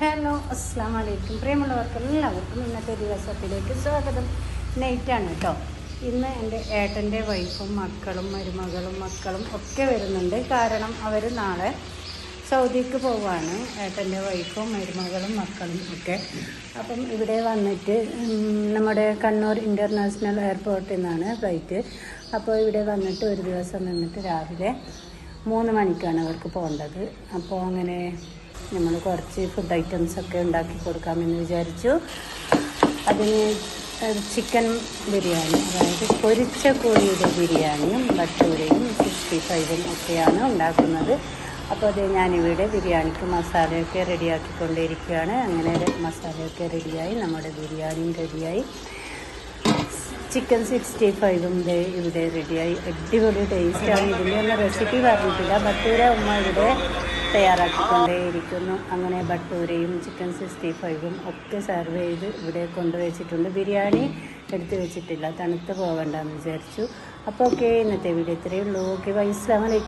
Hello അസ്സാം വലൈക്കും പ്രിയമുള്ളവർക്ക് എല്ലാവർക്കും ഇന്നത്തെ ദിവസത്തിലേക്ക് സ്വാഗതം. നൈറ്റാണ് കേട്ടോ ഇന്ന് എന്റെ ഏട്ടന്റെ വൈഫും മക്കളും മരുമകളും മക്കളും ഒക്കെ വരുന്നുണ്ട്. കാരണം അവർ നാളെ സൗദിക്ക് പോവാണ്. ഏട്ടന്റെ വൈഫും മരുമകളും മക്കളും ഒക്കെ. അപ്പം ഇവിടെ വന്നിട്ട് നമ്മുടെ കണ്ണൂർ ഇന്റർനാഷണൽ എയർപോർട്ടിൽ നിന്നാണ് ഫ്ലൈറ്റ്. അപ്പോൾ ഇവിടെ വന്നിട്ട് ഒരു ദിവസം നിന്നിട്ട് രാവിലെ മൂന്ന് മണിക്കാണ് അവർക്ക് പോകേണ്ടത്. അപ്പോൾ അങ്ങനെ നമ്മൾ കുറച്ച് ഫുഡ് ഐറ്റംസ് ഒക്കെ ഉണ്ടാക്കി കൊടുക്കാമെന്ന് വിചാരിച്ചു. അതിന് ചിക്കൻ ബിരിയാണി അതായത് പൊരിച്ച കോഴിയുടെ ബിരിയാണിയും ഭട്ടൂരയും സിക്സ്റ്റി ഫൈവും ഒക്കെയാണ് ഉണ്ടാക്കുന്നത്. അപ്പോൾ അത് ഞാനിവിടെ ബിരിയാണിക്ക് മസാലയൊക്കെ റെഡിയാക്കിക്കൊണ്ടിരിക്കുകയാണ്. അങ്ങനെ മസാലയൊക്കെ റെഡിയായി നമ്മുടെ ബിരിയാണിയും റെഡിയായി. ചിക്കൻ സിക്സ്റ്റി ഫൈവും ഇവിടെ റെഡിയായി. അടിപൊളി ടേസ്റ്റാണ് ഇതിന്റെ ഒന്നും റെസിപ്പി പറഞ്ഞിട്ടില്ല. ഭട്ടൂര ഉമ്മ ഇവിടെ തയ്യാറാക്കിക്കൊണ്ടേയിരിക്കുന്നു. അങ്ങനെ ഭട്ടൂരയും ചിക്കൻ സിക്സ്റ്റി ഫൈവും ഒക്കെ സെർവ് ചെയ്ത് ഇവിടെ കൊണ്ടുവച്ചിട്ടുണ്ട്. ബിരിയാണി എടുത്ത് വെച്ചിട്ടില്ല. തണുത്ത് പോകണ്ടെന്ന് വിചാരിച്ചു. അപ്പോൾ ഓക്കെ ഇന്നത്തെ വീഡിയോ ഇത്രയേ ഉള്ളൂ. ഓക്കെ വൈസ്ലാമലൈക്കും